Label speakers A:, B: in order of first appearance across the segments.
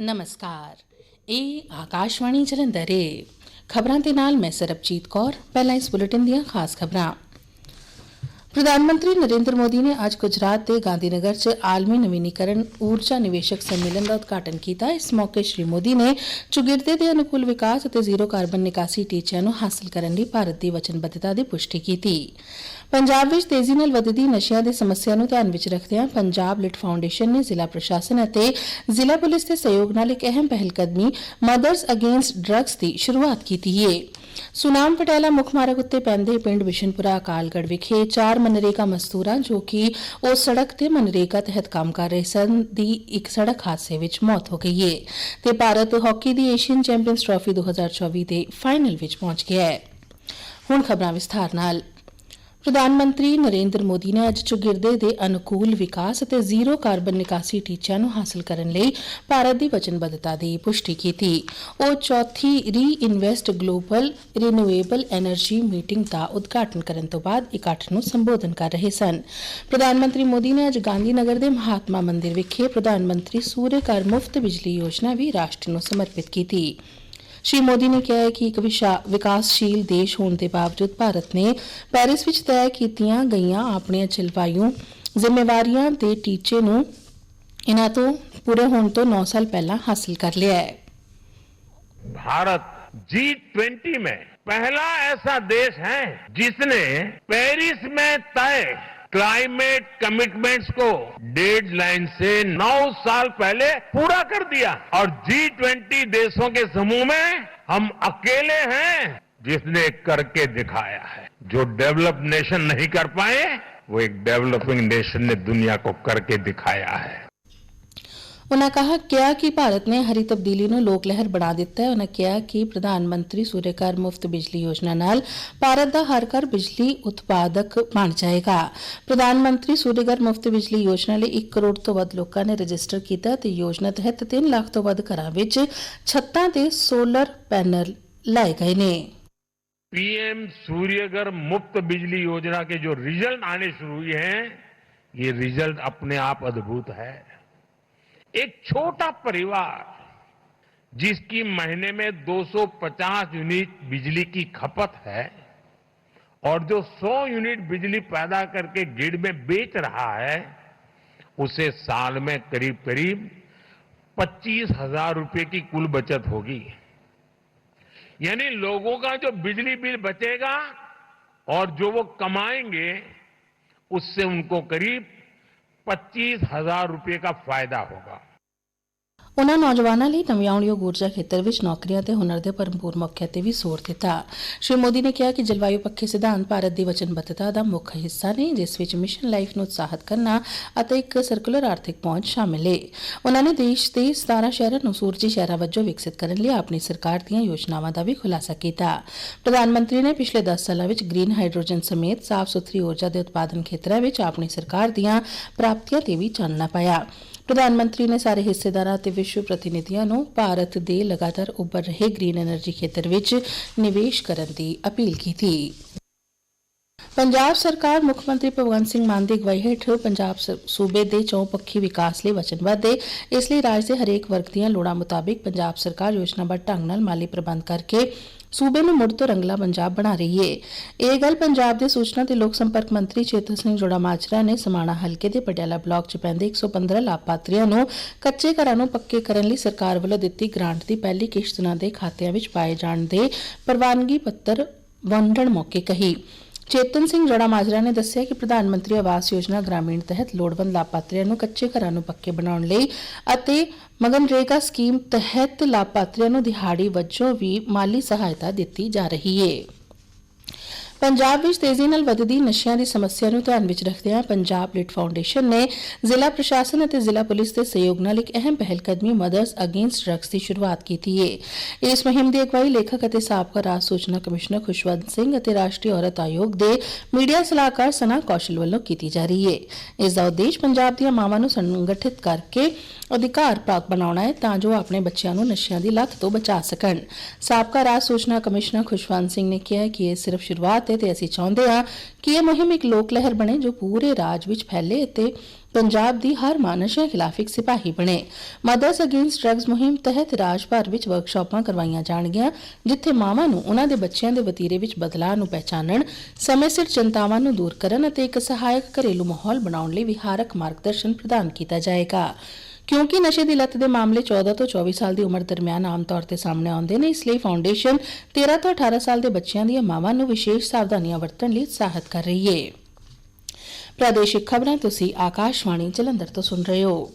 A: ਨਮਸਕਾਰ ਇਹ ਆਕਾਸ਼ਵਾਣੀ ਜਲੰਧਰ ਹੈ ਖਬਰਾਂ ਦੇ ਨਾਲ ਮੈਂ ਸਰਬਜੀਤ ਕੌਰ ਪਹਿਲਾਂ ਇਸ ਬੁਲੇਟਿਨ ਦੀਆਂ ਖਾਸ ਖਬਰਾਂ ਪ੍ਰਧਾਨ ਮੰਤਰੀ ਨਰਿੰਦਰ ਮੋਦੀ ਨੇ ਅੱਜ ਗੁਜਰਾਤ ਦੇ ਗਾਂਧੀਨਗਰ 'ਚ ਆਲਮੀ ਨਵੀਨੀਕਰਨ ਊਰਜਾ ਨਿਵੇਸ਼ਕ ਸੰਮੇਲਨ ਦਾ ਉਦਘਾਟਨ ਕੀਤਾ। ਇਸ ਮੌਕੇ ਸ਼੍ਰੀ ਮੋਦੀ ਨੇ ਚੁਗਿਰਦੇ ਦੇ ਅਨੁਕੂਲ ਵਿਕਾਸ ਅਤੇ ਜ਼ੀਰੋ ਕਾਰਬਨ ਨਿਕਾਸੀ ਟੀਚਿਆਂ ਨੂੰ ਹਾਸਲ ਕਰਨ ਲਈ ਭਾਰਤ ਦੀ ਵਚਨਬੱਧਤਾ ਦੀ ਪੁਸ਼ਟੀ ਕੀਤੀ। ਪੰਜਾਬ ਵਿੱਚ ਤੇਜ਼ੀ ਨਾਲ ਵਧਦੀ ਨਸ਼ਿਆਂ ਦੀ ਸਮੱਸਿਆ ਨੂੰ ਧਿਆਨ ਵਿੱਚ ਰੱਖਦਿਆਂ ਪੰਜਾਬ ਲਿਟ ਫਾਊਂਡੇਸ਼ਨ ਨੇ ਜ਼ਿਲ੍ਹਾ ਪ੍ਰਸ਼ਾਸਨ ਅਤੇ ਜ਼ਿਲ੍ਹਾ ਪੁਲਿਸ ਦੇ ਸਹਿਯੋਗ ਨਾਲ ਇੱਕ ਅਹਿਮ ਪਹਿਲਕਦਮੀ ਮਦਰਸ ਅਗੇਂਸਟ ਡਰੱਗਸ ਦੀ ਸ਼ੁਰੂਆਤ ਕੀਤੀ ਹੈ। ਸੁਨਾਮ ਪਟਿਆਲਾ ਮੁੱਖ ਮਾਰਗ ਉੱਤੇ ਪੈਂਦੇ ਪਿੰਡ ਵਿਸ਼ਨਪੁਰਾ ਅਕਾਲਗੜ ਵਿਖੇ ਚਾਰ ਮਨਰੇਗਾ ਮਜ਼ਦੂਰਾਂ, ਜੋ ਕਿ ਉਸ ਸੜਕ ਤੇ ਮਨਰੇਗਾ ਤਹਿਤ ਕੰਮ ਕਰ ਰਹੇ ਸਨ, ਦੀ ਇੱਕ ਸੜਕ ਹਾਦਸੇ ਵਿੱਚ ਮੌਤ ਹੋ ਗਈ ਹੈ ਤੇ ਭਾਰਤ ਹਾਕੀ ਦੀ ਏਸ਼ੀਅਨ ਚੈਂਪੀਅਨਸ ਟਰਾਫੀ 2024 ਦੇ ਫਾਈਨਲ ਵਿੱਚ ਪਹੁੰਚ ਗਿਆ ਹੈ। ਹੁਣ ਖਬਰਾਂ ਵਿਸਥਾਰ ਨਾਲ। ਪ੍ਰਧਾਨ ਮੰਤਰੀ ਨਰਿੰਦਰ ਮੋਦੀ ਨੇ ਅੱਜ ਚੁਗਿਰਦੇ ਦੇ ਅਨੁਕੂਲ ਵਿਕਾਸ ਅਤੇ ਜ਼ੀਰੋ ਕਾਰਬਨ ਨਿਕਾਸੀ ਟੀਚਿਆਂ ਨੂੰ ਹਾਸਲ ਕਰਨ ਲਈ ਭਾਰਤ ਦੀ ਵਚਨਬੱਧਤਾ ਦੀ ਪੁਸ਼ਟੀ ਕੀਤੀ। ਉਹ ਚੌਥੀ reinvest global renewable energy meeting ਦਾ ਉਦਘਾਟਨ ਕਰਨ ਤੋਂ ਬਾਅਦ ਇਕੱਠ ਨੂੰ ਸੰਬੋਧਨ ਕਰ ਰਹੇ ਸਨ। ਪ੍ਰਧਾਨ ਮੰਤਰੀ ਮੋਦੀ ਨੇ ਅੱਜ ਗਾਂਧੀ ਨਗਰ ਦੇ ਮਹਾਤਮਾ ਮੰਦਿਰ ਵਿਖੇ ਪ੍ਰਧਾਨ ਮੰਤਰੀ ਸੂਰਯ ਕਰ ਮੁਫਤ ਬਿਜਲੀ ਯੋਜਨਾ ਵੀ ਰਾਸ਼ਟਰ ਨੂੰ ਸਮਰਪਿਤ ਕੀਤੀ। ਸ਼੍ਰੀ ਮੋਦੀ ਨੇ ਕਿਹਾ ਹੈ ਕਿ ਇੱਕ ਵਿਸ਼ਾ- ਵਿਕਾਸਸ਼ੀਲ ਦੇਸ਼ ਹੋਣ ਦੇ ਬਾਵਜੂਦ ਭਾਰਤ ਨੇ ਪੈਰਿਸ ਵਿੱਚ ਤੈਅ ਕੀਤੀਆਂ ਗਈਆਂ ਆਪਣੀਆਂ ਜਲਵਾਯੂ ਜ਼ਿੰਮੇਵਾਰੀਆਂ ਦੇ ਟੀਚੇ ਨੂੰ ਇਨ੍ਹਾਂ ਤੋਂ ਪੂਰੇ ਹੋਣ ਤੋਂ 9 ਸਾਲ ਪਹਿਲਾਂ ਹਾਸਲ ਕਰ ਲਿਆ ਹੈ
B: भारत जी ट्वेंटी में पहला ऐसा देश है जिसने पेरिस में तय क्लाइमेट कमिटमेंट्स को डेडलाइन से नौ साल पहले पूरा कर दिया। और जी ट्वेंटी देशों के समूह में हम अकेले हैं, जिसने करके दिखाया है। जो डेवलप नेशन नहीं कर पाए, वो एक डेवलपिंग नेशन ने दुनिया को करके दिखाया है।
A: ਉਨ੍ਹਾਂ ਕਹਾ ਕਿਹਾ ਕਿ ਭਾਰਤ ਨੇ ਹਰੀ ਤਬਦੀਲੀ ਨੂੰ ਲੋਕ ਲਹਿਰ ਬਣਾ ਦਿੱਤਾ ਹੈ ਉਨ੍ਹਾਂ ਕਿਹਾ ਕਿ ਪ੍ਰਧਾਨ ਮੰਤਰੀ ਸੂਰਯ ਘਰ ਮੁਫਤ ਬਿਜਲੀ ਯੋਜਨਾ ਨਾਲ ਭਾਰਤ ਦਾ ਹਰ ਘਰ ਬਿਜਲੀ ਉਤਪਾਦਕ ਬਣ ਜਾਏਗਾ ਪ੍ਰਧਾਨ ਮੰਤਰੀ ਸੂਰਯ ਘਰ ਮੁਫਤ ਬਿਜਲੀ ਯੋਜਨਾ ਲਈ 1 ਕਰੋੜ ਤੋਂ ਵੱਧ ਲੋਕਾਂ ਨੇ ਰਜਿਸਟਰ ਕੀਤਾ ਤੇ ਯੋਜਨਾ ਤਹਿਤ 3 ਲੱਖ ਤੋਂ ਵੱਧ ਘਰਾਂ ਵਿੱਚ ਛੱਤਾਂ ਤੇ ਸੋਲਰ ਪੈਨਲ ਲਾਏ ਗਏ ਨੇ
B: पीएम सूर्यघर मुफ्त बिजली योजना के जो रिजल्ट आने शुरू हुए हैं ये रिजल्ट अपने आप अद्भुत है एक छोटा परिवार जिसकी महीने में 250 यूनिट बिजली की खपत है और जो 100 यूनिट बिजली पैदा करके ग्रिड में बेच रहा है, उसे साल में करीब करीब पच्चीस हज़ार रुपए की कुल बचत होगी। यानी लोगों का जो बिजली बिल बचेगा और जो वो कमाएँगे, उससे उनको करीब पच्चीस हजार रुपये का फायदा होगा
A: ਉਨ੍ਹਾਂ ਨੌਜਵਾਨਾਂ ਲਈ ਨਵਿਆਉਣਯੋਗ ਊਰਜਾ ਖੇਤਰ ਵਿੱਚ ਨੌਕਰੀਆਂ ਤੇ ਹੁਨਰ ਦੇ ਭਰਪੂਰ ਮੌਕਿਆਂ ਤੇ ਵੀ ਜ਼ੋਰ ਦਿੱਤਾ। ਸ਼੍ਰੀ ਮੋਦੀ ਨੇ ਕਿਹਾ ਕਿ ਜਲਵਾਯੂ ਪੱਖੀ ਸਿਧਾਂਤ ਭਾਰਤ ਦੀ ਵਚਨਬੱਧਤਾ ਦਾ ਮੁੱਖ ਹਿੱਸਾ ਨੇ, ਜਿਸ ਵਿੱਚ ਮਿਸ਼ਨ ਲਾਈਫ ਨੂੰ ਉਤਸ਼ਾਹਿਤ ਕਰਨਾ ਅਤੇ ਇੱਕ ਸਰਕੂਲਰ ਆਰਥਿਕ ਪਹੁੰਚ ਸ਼ਾਮਿਲ ਹੈ ਉਨ੍ਹਾਂ ਨੇ ਦੇਸ਼ ਦੇ 17 ਸ਼ਹਿਰਾਂ ਨੂੰ ਸੂਰਜੀ ਸ਼ਹਿਰਾਂ ਵਜੋਂ ਵਿਕਸਿਤ ਕਰਨ ਲਈ ਆਪਣੀ ਸਰਕਾਰ ਦੀਆਂ ਯੋਜਨਾਵਾਂ ਦਾ ਵੀ ਖੁਲਾਸਾ ਕੀਤਾ। ਪ੍ਰਧਾਨ ਮੰਤਰੀ ਨੇ ਪਿਛਲੇ 10 ਸਾਲਾਂ ਵਿੱਚ ਗ੍ਰੀਨ ਹਾਈਡਰੋਜਨ ਸਮੇਤ ਸਾਫ਼ ਸੁਥਰੀ ਊਰਜਾ ਦੇ ਉਤਪਾਦਨ ਖੇਤਰਾਂ ਵਿੱਚ ਆਪਣੀ ਸਰਕਾਰ ਦੀਆਂ ਪ੍ਰਾਪਤੀਆਂ ਤੇ ਵੀ ਚਾਨਣਾ ਪਾਇਆ। ਪ੍ਰਧਾਨ ਮੰਤਰੀ ਨੇ ਸਾਰੇ ਹਿੱਸੇਦਾਰਾਂ ਅਤੇ ਵਿਸ਼ਵ ਪ੍ਰਤੀਨਿਧੀਆਂ ਨੂੰ ਭਾਰਤ ਦੇ ਲਗਾਤਾਰ ਉੱਭਰ ਰਹੇ ਗ੍ਰੀਨ એનર્ਜੀ ਖੇਤਰ ਵਿੱਚ ਨਿਵੇਸ਼ ਕਰਨ ਦੀ ਅਪੀਲ ਕੀਤੀ। ਪੰਜਾਬ ਸਰਕਾਰ ਮੁੱਖ ਮੰਤਰੀ ਭਗਵੰਤ ਸਿੰਘ ਮਾਨ ਦੀ ਅਗਵਾਈ ਹੇਠ ਪੰਜਾਬ ਸੂਬੇ ਦੇ ਚੌਪੱਖੀ ਵਿਕਾਸ ਲਈ ਵਚਨਬੱਧ ਹੈ ਇਸ ਲਈ ਰਾਜ ਦੇ ਹਰੇਕ ਵਰਗ ਦੀਆਂ ਲੋੜਾਂ ਮੁਤਾਬਿਕ ਪੰਜਾਬ ਸਰਕਾਰ ਯੋਜਨਾਬੱਧ ਢੰਗ ਨਾਲ ਮਾਲੀ ਪ੍ਰਬੰਧ ਕਰਕੇ ਸੂਬੇ ਨੂੰ ਮੁੜ ਤੋਂ ਰੰਗਲਾ ਪੰਜਾਬ ਬਣਾ ਰਹੀ ਹੈ ਇਹ ਗੱਲ ਪੰਜਾਬ ਦੇ ਸੂਚਨਾ ਤੇ ਲੋਕ ਸੰਪਰਕ ਮੰਤਰੀ ਚੇਤਨ ਸਿੰਘ ਜੋੜਾ ਮਾਜਰਾ ਨੇ ਸਮਾਣਾ ਹਲਕੇ ਦੇ ਪਟਿਆਲਾ ਬਲਾਕ 'ਚ ਪੈਂਦੇ 115 ਲਾਭਪਾਤਰੀਆਂ ਨੂੰ ਕੱਚੇ ਘਰਾਂ ਨੂੰ ਪੱਕੇ ਕਰਨ ਲਈ ਸਰਕਾਰ ਵੱਲੋਂ ਦਿੱਤੀ ਗ੍ਰਾਂਟ ਦੀ ਪਹਿਲੀ ਕਿਸ਼ਤ ਉਹਨਾਂ ਦੇ ਖਾਤਿਆਂ ਵਿੱਚ ਪਾਏ ਜਾਣ ਦੇ ਪ੍ਰਵਾਨਗੀ ਪੱਤਰ ਵੰਡਣ ਮੌਕੇ ਕਹੀ। ਚੇਤਨ ਸਿੰਘ ਜੋੜਾ ਮਾਜਰਾ ਨੇ ਦੱਸਿਆ ਕਿ ਪ੍ਰਧਾਨ ਮੰਤਰੀ ਆਵਾਸ ਯੋਜਨਾ ਗ੍ਰਾਮੀਣ ਤਹਿਤ ਲੋੜਵੰਦ ਲਾਭਪਾਤਰੀਆਂ ਨੂੰ ਕੱਚੇ ਘਰਾਂ ਨੂੰ ਪੱਕੇ ਬਣਾਉਣ ਲਈ ਅਤੇ ਮਗਨਰੇਗਾ ਸਕੀਮ ਤਹਿਤ ਲਾਭਪਾਤਰੀਆਂ ਨੂੰ ਦਿਹਾੜੀ ਵਜੋਂ ਵੀ ਮਾਲੀ ਸਹਾਇਤਾ ਦਿੱਤੀ ਜਾ ਰਹੀ ਹੈ ਪੰਜਾਬ ਵਿੱਚ ਤੇਜ਼ੀ ਨਾਲ ਵਧਦੀ ਨਸ਼ਿਆਂ ਦੀ ਸਮੱਸਿਆ ਨੂੰ ਧਿਆਨ ਵਿੱਚ ਰੱਖਦਿਆਂ ਪੰਜਾਬ ਲਿਟ ਫਾਊਂਡੇਸ਼ਨ ਨੇ ਜ਼ਿਲ੍ਹਾ ਪ੍ਰਸ਼ਾਸਨ ਅਤੇ ਜ਼ਿਲ੍ਹਾ ਪੁਲਿਸ ਦੇ ਸਹਿਯੋਗ ਨਾਲ ਇੱਕ ਅਹਿਮ ਪਹਿਲਕਦਮੀ ਮਦਰਸ ਅਗੇਂਸਟ ਡਰੱਗਸ ਦੀ ਸ਼ੁਰੂਆਤ ਕੀਤੀ ਹੈ ਇਸ ਮੁਹਿੰਮ ਦੀ ਅਗਵਾਈ ਲੇਖਕ ਅਤੇ ਸਾਬਕਾ ਰਾਜ ਸੂਚਨਾ ਕਮਿਸ਼ਨਰ ਖੁਸ਼ਵੰਤ ਸਿੰਘ ਅਤੇ ਰਾਸ਼ਟਰੀ ਔਰਤ ਆਯੋਗ ਦੇ ਮੀਡੀਆ ਸਲਾਹਕਾਰ ਸਨਾ ਕੌਸ਼ਲ ਵੱਲੋਂ ਕੀਤੀ ਜਾ ਰਹੀ ਹੈ ਇਸ ਦਾ ਉਦੇਸ਼ ਪੰਜਾਬ ਦੀਆਂ ਮਾਵਾਂ ਨੂੰ ਸੰਗਠਿਤ ਕਰਕੇ ਅਧਿਕਾਰ ਪ੍ਰਾਪਤ ਬਣਾਉਣਾ ਹੈ ਤਾਂ ਜੋ ਆਪਣੇ ਬੱਚਿਆਂ ਨੂੰ ਨਸ਼ਿਆਂ ਦੀ ਲੱਤ ਤੋਂ ਬਚਾ ਸਕਣ। ਸਾਬਕਾ ਰਾਜ ਸੂਚਨਾ ਕਮਿਸ਼ਨਰ ਖੁਸ਼ਵੰਤ ਸਿੰਘ ਨੇ ਕਿਹਾ ਕਿ ਇਹ ਸਿਰਫ ਸ਼ੁਰੂਆਤ ਹੈ ਤੇ ਅਸੀਂ ਚਾਹੁੰਦੇ ਹਾਂ ਕਿ ਇਹ ਮੁਹਿੰਮ ਇੱਕ ਲੋਕ ਲਹਿਰ ਬਣੇ ਜੋ ਪੂਰੇ ਰਾਜ ਵਿੱਚ ਫੈਲੇ ਅਤੇ ਪੰਜਾਬ ਦੀ ਹਰ ਮਾਂ ਨਸ਼ਿਆਂ ਖਿਲਾਫ ਇੱਕ ਸਿਪਾਹੀ ਬਣੇ। ਮਦਰਸ ਅਗੇਂਸਟ ਡਰੱਗਸ ਮੁਹਿੰਮ ਤਹਿਤ ਰਾਜ ਭਰ ਵਿੱਚ ਵਰਕਸ਼ਾਪਾਂ ਕਰਵਾਈਆਂ ਜਾਣਗੀਆਂ, ਜਿੱਥੇ ਮਾਵਾਂ ਨੂੰ ਉਹਨਾਂ ਦੇ ਬੱਚਿਆਂ ਦੇ ਵਤੀਰੇ ਵਿੱਚ ਬਦਲਾਅ ਨੂੰ ਪਹਿਚਾਨਣ, ਸਮੇਂ ਸਿਰ ਚਿੰਤਾਵਾਂ ਨੂੰ ਦੂਰ ਕਰਨ ਅਤੇ ਇੱਕ ਸਹਾਇਕ ਘਰੇਲੂ ਮਾਹੌਲ ਬਣਾਉਣ ਲਈ ਵਿਹਾਰਕ ਮਾਰਗਦਰਸ਼ਨ ਪ੍ਰਦਾਨ ਕੀਤਾ ਜਾਏਗਾ। ਕਿਉਂਕਿ ਨਸ਼ੇ ਦੀ ਲਤ ਦੇ ਮਾਮਲੇ 14 ਤੋਂ 24 ਸਾਲ ਦੀ ਉਮਰ ਦਰਮਿਆਨ ਆਮ ਤੌਰ ਤੇ ਸਾਹਮਣੇ ਆਉਂਦੇ ਨੇ, ਇਸ ਲਈ ਫਾਊਂਡੇਸ਼ਨ 13 ਤੋਂ 18 ਸਾਲ ਦੇ ਬੱਚਿਆਂ ਦੀਆਂ ਮਾਵਾਂ ਨੂੰ ਵਿਸ਼ੇਸ਼ ਸਾਵਧਾਨੀਆਂ ਵਰਤਣ ਲਈ ਉਤਸ਼ਾਹਿਤ ਕਰ ਰਹੀ ਹੈ ਪ੍ਰਾਦੇਸ਼ਿਕ ਖਬਰਾਂ ਤੁਸੀਂ ਆਕਾਸ਼ਵਾਣੀ ਜਲੰਧਰ ਤੋਂ ਸੁਣ ਰਹੇ ਹੋ।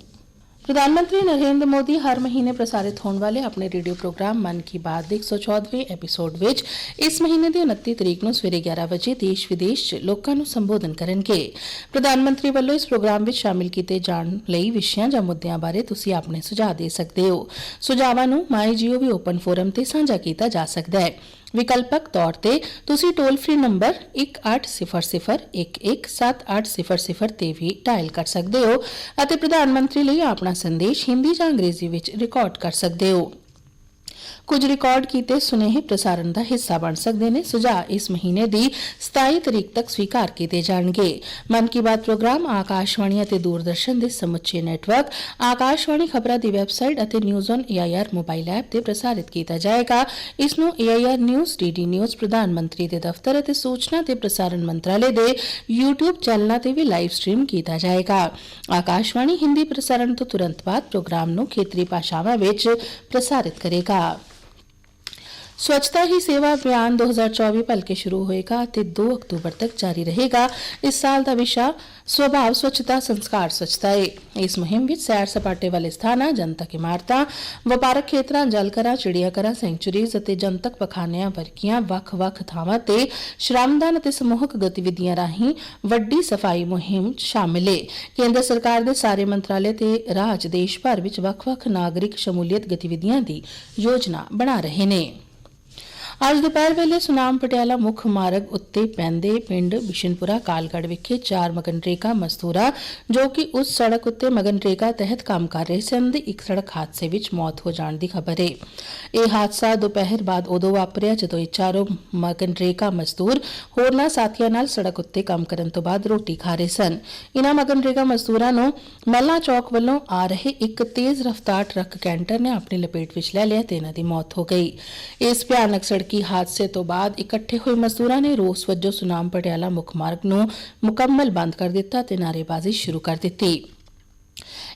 A: ਪ੍ਰਧਾਨ ਮੰਤਰੀ ਨਰਿੰਦਰ ਮੋਦੀ ਹਰ ਮਹੀਨੇ ਪ੍ਰਸਾਰਿਤ ਹੋਣ ਵਾਲੇ ਆਪਣੇ ਰੇਡੀਓ ਪ੍ਰੋਗਰਾਮ ਮਨ ਕੀ ਬਾਤ ਦੇ 114ਵੇਂ ਐਪੀਸੋਡ ਵਿੱਚ ਇਸ ਮਹੀਨੇ ਦੀ 29 ਤਰੀਕ ਨੂੰ ਸਵੇਰੇ 11 ਵਜੇ ਦੇਸ਼ ਵਿਦੇਸ਼ 'ਚ ਲੋਕਾਂ ਨੂੰ ਸੰਬੋਧਨ ਕਰਨਗੇ। ਪ੍ਰਧਾਨ ਮੰਤਰੀ ਵੱਲੋਂ ਇਸ ਪ੍ਰੋਗਰਾਮ ਵਿੱਚ ਸ਼ਾਮਿਲ ਕੀਤੇ ਜਾਣ ਲਈ ਵਿਸ਼ਿਆਂ ਜਾਂ ਮੁੱਦਿਆਂ ਬਾਰੇ ਤੁਸੀਂ ਆਪਣੇ ਸੁਝਾਅ ਦੇ ਸਕਦੇ ਹੋ। ਸੁਝਾਵਾਂ ਨੂੰ ਮਾਈਜੀਓਵੀ ਓਪਨ ਫੋਰਮ ਤੇ ਸਾਂਝਾ ਕੀਤਾ ਜਾ ਸਕਦਾ ਹੈ। ਵਿਕਲਪਕ ਤੌਰ ਤੇ ਤੁਸੀਂ ਟੋਲ ਫ੍ਰੀ ਨੰਬਰ 1800117800 ਤੇ ਵੀ ਡਾਇਲ ਕਰ ਸਕਦੇ ਹੋ ਅਤੇ ਪ੍ਰਧਾਨ ਮੰਤਰੀ ਲਈ ਆਪਣਾ ਸੰਦੇਸ਼ ਹਿੰਦੀ ਜਾਂ ਅੰਗਰੇਜ਼ੀ ਵਿੱਚ ਰਿਕਾਰਡ ਕਰ ਸਕਦੇ ਹੋ। ਕੁਝ ਰਿਕਾਰਡ ਕੀਤੇ ਸੁਨੇਹੇ ਪ੍ਰਸਾਰਣ ਦਾ ਹਿੱਸਾ ਬਣ ਸਕਦੇ ਨੇ ਸੁਝਾਅ ਇਸ ਮਹੀਨੇ ਦੀ 27 ਤਰੀਕ ਤੱਕ ਸਵੀਕਾਰ ਕੀਤੇ ਜਾਣਗੇ ਮਨ ਕੀ ਬਾਤ ਪ੍ਰੋਗਰਾਮ ਆਕਾਸ਼ਵਾਣੀ ਅਤੇ ਦੂਰਦਰਸ਼ਨ ਦੇ ਸਮੁੱਚੇ ਨੈਟਵਰਕ ਆਕਾਸ਼ਵਾਣੀ ਖਬਰਾਂ ਦੀ ਵੈਬਸਾਈਟ ਅਤੇ news on AIR mobile app ਤੇ ਪ੍ਰਸਾਰਿਤ ਕੀਤਾ ਜਾਏਗਾ ਇਸ ਨੂੰ ਏਆਈਆਰ ਨਿਊਜ਼ ਡੀਡੀ ਨਿਊਜ਼ ਪ੍ਰਧਾਨ ਮੰਤਰੀ ਦੇ ਦਫ਼ਤਰ ਅਤੇ ਸੂਚਨਾ ਤੇ ਪ੍ਰਸਾਰਣ ਮੰਤਰਾਲੇ ਦੇ YouTube ਚੈਨਲਾਂ ਤੇ ਵੀ ਲਾਈਵ ਸਟ੍ਰੀਮ ਕੀਤਾ ਜਾਏਗਾ ਆਕਾਸ਼ਵਾਣੀ ਹਿੰਦੀ ਪ੍ਰਸਾਰਣ ਤੋਂ ਤੁਰੰਤ ਬਾਅਦ ਪ੍ਰੋਗਰਾਮ ਨੂੰ ਖੇਤਰੀ ਭਾਸ਼ਾਵਾਂ ਵਿੱਚ ਪ੍ਰਸਾਰਿਤ ਕਰੇਗਾ ਸਵੱਛਤਾ ਹੀ ਸੇਵਾ ਅਭਿਆਨ 2024 ਭਲਕੇ ਸ਼ੁਰੂ ਹੋਏਗਾ ਅਤੇ 2 ਅਕਤੂਬਰ ਤੱਕ ਜਾਰੀ ਰਹੇਗਾ ਇਸ ਸਾਲ ਦਾ ਵਿਸ਼ਾ ਸੁਭਾਵ ਸਵੱਛਤਾ ਸੰਸਕਾਰ ਸਵੱਛਤਾ ਹੈ ਇਸ ਮੁਹਿੰਮ ਵਿੱਚ ਸੈਰ ਸਪਾਟੇ ਵਾਲੇ ਸਥਾਨਾਂ ਜਨਤਕ ਇਮਾਰਤਾਂ ਵਪਾਰਕ ਖੇਤਰਾਂ ਜਲਕਰਾਂ ਚਿੜੀਆਘਰਾਂ ਸੈਂਚੁਰੀਜ਼ ਅਤੇ ਜਨਤਕ ਪਖਾਨਿਆਂ ਵਰਗੀਆਂ ਵੱਖ-ਵੱਖ ਥਾਵਾਂ ਤੇ ਸ਼ਰਮਦਾਨ ਅਤੇ ਸਮੂਹਕ ਗਤੀਵਿਧੀਆਂ ਰਾਹੀਂ ਵੱਡੀ ਸਫ਼ਾਈ ਮੁਹਿੰਮ ਸ਼ਾਮਿਲ ਹੈ ਕੇਂਦਰ ਸਰਕਾਰ ਦੇ ਸਾਰੇ ਮੰਤਰਾਲੇ ਤੇ ਰਾਜ ਦੇਸ਼ ਭਰ ਵਿੱਚ ਵੱਖ-ਵੱਖ ਨਾਗਰਿਕ ਸ਼ਮੂਲੀਅਤ ਗਤੀਵਿਧੀਆਂ ਦੀ ਯੋਜਨਾ ਬਣਾ ਰਹੇ ਨੇ ਅੱਜ ਦੁਪਹਿਰ ਵੇਲੇ ਸੁਨਾਮ ਪਟਿਆਲਾ ਮੁੱਖ ਮਾਰਗ ਉੱਤੇ ਪੈਂਦੇ ਪਿੰਡ ਬਿਸ਼ਨਪੁਰਾ ਕਾਲਗੜ ਵਿਖੇ ਚਾਰ ਮਗਨਰੇਗਾ ਮਜ਼ਦੂਰਾਂ ਜੋ ਕਿ ਉਸ ਸੜਕ ਉੱਤੇ ਮਗਨਰੇਗਾ ਤਹਿਤ ਕੰਮ ਕਰ ਰਹੇ ਸਨ ਦੀ ਇੱਕ ਸੜਕ ਹਾਦਸੇ ਵਿੱਚ ਮੌਤ ਹੋ ਜਾਣ ਦੀ ਖਬਰ ਹੈ। ਇਹ ਹਾਦਸਾ ਦੁਪਹਿਰ ਬਾਅਦ ਉਦੋਂ ਵਾਪਰਿਆ ਜਦੋਂ ਇਹ ਚਾਰੋਂ ਮਗਨਰੇਗਾ ਮਜ਼ਦੂਰ ਹੋਰਨਾਂ ਸਾਥੀਆਂ ਨਾਲ ਸੜਕ ਉੱਤੇ ਕੰਮ ਕਰਨ ਤੋਂ ਬਾਅਦ ਰੋਟੀ ਖਾ ਰਹੇ ਸਨ। ਇਨ੍ਹਾਂ ਮਗਨਰੇਗਾ ਮਜ਼ਦੂਰਾਂ ਨੂੰ ਮੱਲਾ ਚੌਕ ਵੱਲੋਂ ਆ ਰਹੇ ਇੱਕ ਤੇਜ਼ ਰਫ਼ਤਾਰ ਟਰੱਕ ਕੈਂਟਰ ਨੇ ਆਪਣੀ ਲਪੇਟ ਵਿੱਚ ਲੈ ਲਿਆ ਤੇ ਇਹਨਾਂ ਦੀ ਮੌਤ ਹੋ ਗਈ। ਇਸ ਭਿਆਨਕ ਸੜਕੀ ਹਾਦਸੇ ਤੋਂ ਬਾਅਦ ਇਕੱਠੇ ਹੋਏ ਮਜ਼ਦੂਰਾਂ ਨੇ ਰੋਸ ਵਜੋਂ ਸੁਨਾਮ ਪਟਿਆਲਾ ਮੁੱਖ ਮਾਰਗ ਨੂੰ ਮੁਕੰਮਲ ਬੰਦ ਕਰ ਦਿੱਤਾ ਤੇ ਨਾਅਰੇਬਾਜ਼ੀ ਸ਼ੁਰੂ ਕਰ ਦਿੱਤੀ।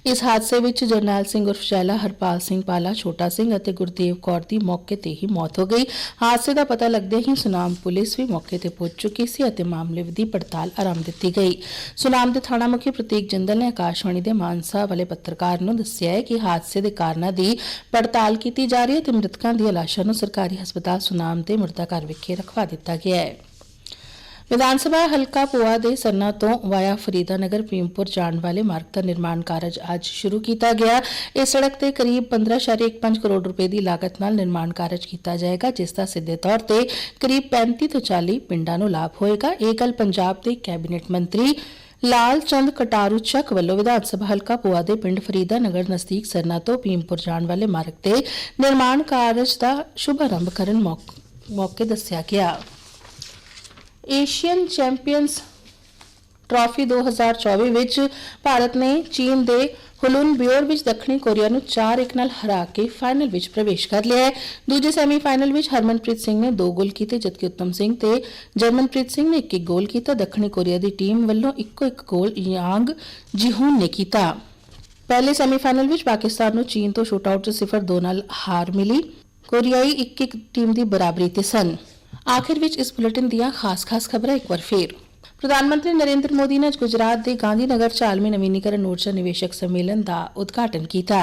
A: ਇਸ ਹਾਦਸੇ ਵਿੱਚ ਜਰਨੈਲ ਸਿੰਘ ਉਰਫ ਸ਼ੈਲਾ ਹਰਪਾਲ ਸਿੰਘ ਪਾਲਾ, ਛੋਟਾ ਸਿੰਘ ਅਤੇ ਗੁਰਦੇਵ ਕੌਰ ਦੀ ਮੌਕੇ ਤੇ ਹੀ ਮੌਤ ਹੋ ਗਈ। ਹਾਦਸੇ ਦਾ ਪਤਾ ਲੱਗਦੇ ਹੀ ਸੁਨਾਮ ਪੁਲਿਸ ਵੀ ਮੌਕੇ ਤੇ ਪਹੁੰਚ ਚੁੱਕੀ ਸੀ ਅਤੇ ਮਾਮਲੇ ਦੀ ਪੜਤਾਲ ਆਰੰਭ ਦਿੱਤੀ ਗਈ। ਸੁਨਾਮ ਦੇ ਥਾਣਾ ਮੁਖੀ ਪ੍ਰਤੀਕ ਜਿੰਦਲ ਨੇ ਆਕਾਸ਼ਵਾਣੀ ਦੇ ਮਾਨਸਾ ਵਾਲੇ ਪੱਤਰਕਾਰ ਨੂੰ ਦੱਸਿਆ ਹੈ ਕਿ ਹਾਦਸੇ ਦੇ ਕਾਰਨਾਂ ਦੀ ਪੜਤਾਲ ਕੀਤੀ ਜਾ ਰਹੀ ਹੈ ਤੇ ਮ੍ਰਿਤਕਾਂ ਦੀਆਂ ਲਾਸ਼ਾਂ ਨੂੰ ਸਰਕਾਰੀ ਹਸਪਤਾਲ ਸੁਨਾਮ ਤੇ ਮੁਰਦਾਘਰ ਵਿਖੇ ਰਖਵਾ ਦਿੱਤਾ ਗਿਆ ਹੈ। ਵਿਧਾਨ ਸਭਾ ਹਲਕਾ ਪੋਆ ਦੇ ਸਰਨਾ ਤੋਂ ਵਾਇਆ ਫਰੀਦਾਨਗਰ, ਭੀਮਪੁਰ ਜਾਣ ਵਾਲੇ ਮਾਰਗ ਦਾ ਨਿਰਮਾਣ ਕਾਰਜ ਅੱਜ ਸ਼ੁਰੂ ਕੀਤਾ ਗਿਆ। ਇਸ ਸੜਕ ਤੇ ਕਰੀਬ 15.15 ਕਰੋੜ ਰੁਪਏ ਦੀ ਲਾਗਤ ਨਾਲ ਨਿਰਮਾਣ ਕਾਰਜ ਕੀਤਾ ਜਾਏਗਾ, ਜਿਸ ਦਾ ਸਿੱਧੇ ਤੌਰ ਤੇ ਕਰੀਬ 35 ਤੋਂ 40 ਪਿੰਡਾਂ ਨੂੰ ਲਾਭ ਹੋਏਗਾ। ਇਹ ਗੱਲ ਪੰਜਾਬ ਦੇ ਕੈਬਨਿਟ ਮੰਤਰੀ ਲਾਲ ਚੰਦ ਕਟਾਰੂ ਚੱਕ ਵੱਲੋਂ ਵਿਧਾਨ ਸਭਾ ਹਲਕਾ ਪੋਆ ਦੇ ਪਿੰਡ ਫਰੀਦਾ ਨਗਰ ਨਜ਼ਦੀਕ ਸਰਨਾ ਤੋਂ ਭੀਮਪੁਰ ਜਾਣ ਵਾਲੇ ਮਾਰਗ ਤੇ ਨਿਰਮਾਣ ਕਾਰਜ ਦਾ ਸ਼ੁਭ ਆਰੰਭ ਕਰਨ ਮੌਕੇ ਦੱਸਿਆ ਗਿਆ। ਏਸ਼ੀਅਨ ਚੈਂਪੀਅਨਸ ਟਰਾਫੀ 2024 ਵਿੱਚ ਭਾਰਤ ਨੇ ਚੀਨ ਦੇ ਹੁਲੂਨ ਬਿਓਰ ਵਿੱਚ ਦੱਖਣੀ ਕੋਰੀਆ ਨੂੰ 4-1 ਨਾਲ ਹਰਾ ਕੇ ਫਾਈਨਲ ਵਿੱਚ ਪ੍ਰਵੇਸ਼ ਕਰ ਲਿਆ ਹੈ। ਦੂਜੇ ਸੈਮੀਫਾਈਨਲ ਵਿੱਚ ਹਰਮਨਪ੍ਰੀਤ ਸਿੰਘ ਨੇ 2 ਗੋਲ ਕੀਤੇ, ਜਦਕਿ ਉੱਤਮ ਸਿੰਘ ਤੇ ਜਰਮਨਪ੍ਰੀਤ ਸਿੰਘ ਨੇ ਇੱਕ ਇੱਕ ਗੋਲ ਕੀਤਾ। ਦੱਖਣੀ ਕੋਰੀਆ ਦੀ ਟੀਮ ਵੱਲੋਂ ਇੱਕੋ ਇੱਕ ਗੋਲ ਯਾਂਗ ਜਿਹੂਨ ਨੇ ਕੀਤਾ। ਪਹਿਲੇ ਸੈਮੀਫਾਈਨਲ ਵਿੱਚ ਪਾਕਿਸਤਾਨ ਨੂੰ ਚੀਨ ਤੋਂ ਸ਼ੂਟਆਊਟ 'ਚ 0-2 ਨਾਲ ਹਾਰ ਮਿਲੀ। ਕੋਰੀਆਈ ਇੱਕ ਇੱਕ ਟੀਮ ਦੀ ਬਰਾਬਰੀ ਤੇ ਸਨ। ਆਖਿਰ ਵਿੱਚ ਇਸ ਬੁਲੇਟਿਨ ਦੀਆਂ ਖਾਸ-ਖਾਸ ਖਬਰਾਂ ਇੱਕ ਵਾਰ ਫੇਰ। ਪ੍ਰਧਾਨ ਮੰਤਰੀ ਨਰਿੰਦਰ ਮੋਦੀ ਨੇ ਅੱਜ ਗੁਜਰਾਤ ਦੇ ਗਾਂਧੀ ਨਗਰ ਚ ਆਲਮੀ ਨਵੀਨੀਕਰਨ ਊਰਜਾ ਨਿਵੇਸ਼ਕ ਸੰਮੇਲਨ ਦਾ ਉਦਘਾਟਨ ਕੀਤਾ।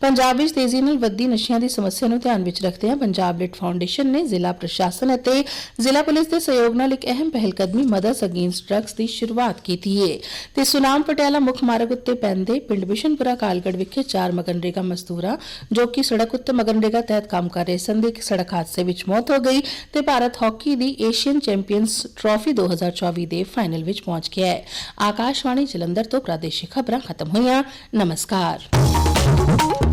A: ਪੰਜਾਬ ਵਿੱਚ ਤੇਜ਼ੀ ਨਾਲ ਵੱਧਦੀ ਨਸ਼ਿਆਂ ਦੀ ਸਮੱਸਿਆ ਨੂੰ ਧਿਆਨ ਵਿੱਚ ਰੱਖਦਿਆਂ ਪੰਜਾਬ ਲਿਟ ਫਾਊਂਡੇਸ਼ਨ ਨੇ ਜ਼ਿਲ੍ਹਾ ਪ੍ਰਸ਼ਾਸਨ ਅਤੇ ਜ਼ਿਲ੍ਹਾ ਪੁਲਿਸ ਦੇ ਸਹਿਯੋਗ ਨਾਲ ਇੱਕ ਅਹਿਮ ਪਹਿਲਕਦਮੀ ਮਦਰਸ ਅਗੇਂਸਟ ਡਰੱਗਸ ਦੀ ਸ਼ੁਰੂਆਤ ਕੀਤੀ ਹੈ ਤੇ ਸੁਨਾਮ ਪਟਿਆਲਾ ਮੁੱਖ ਮਾਰਗ ਉੱਤੇ ਪੈਂਦੇ ਪਿੰਡ ਬਿਸ਼ਨਪੁਰਾ ਕਾਲਗੜ ਵਿਖੇ ਚਾਰ ਮਗਨਰੇਗਾ ਮਜ਼ਦੂਰਾਂ, ਜੋ ਕਿ ਸੜਕ ਉੱਤੇ ਮਗਨਰੇਗਾ ਤਹਿਤ ਕੰਮ ਕਰ ਰਹੇ ਸਨ, ਦੀ ਇੱਕ ਸੜਕ ਹਾਦਸੇ ਵਿੱਚ ਮੌਤ ਹੋ ਗਈ ਤੇ ਭਾਰਤ ਹਾਕੀ ਦੀ ਏਸ਼ੀਅਨ ਚੈਂਪੀਅਨਸ ਟਰਾਫੀ 2024 ਦੇ ਫਾਈਨਲ ਵਿੱਚ ਪਹੁੰਚ ਗਿਆ ਹੈ। ਆਕਾਸ਼ਵਾਣੀ ਜਲੰਧਰ ਤੋਂ ਪ੍ਰਾਦੇਸ਼ਿਕ ਖਬਰਾਂ ਖਤਮ ਹੋਈਆਂ। ਨਮਸਕਾਰ।
C: ਹੈ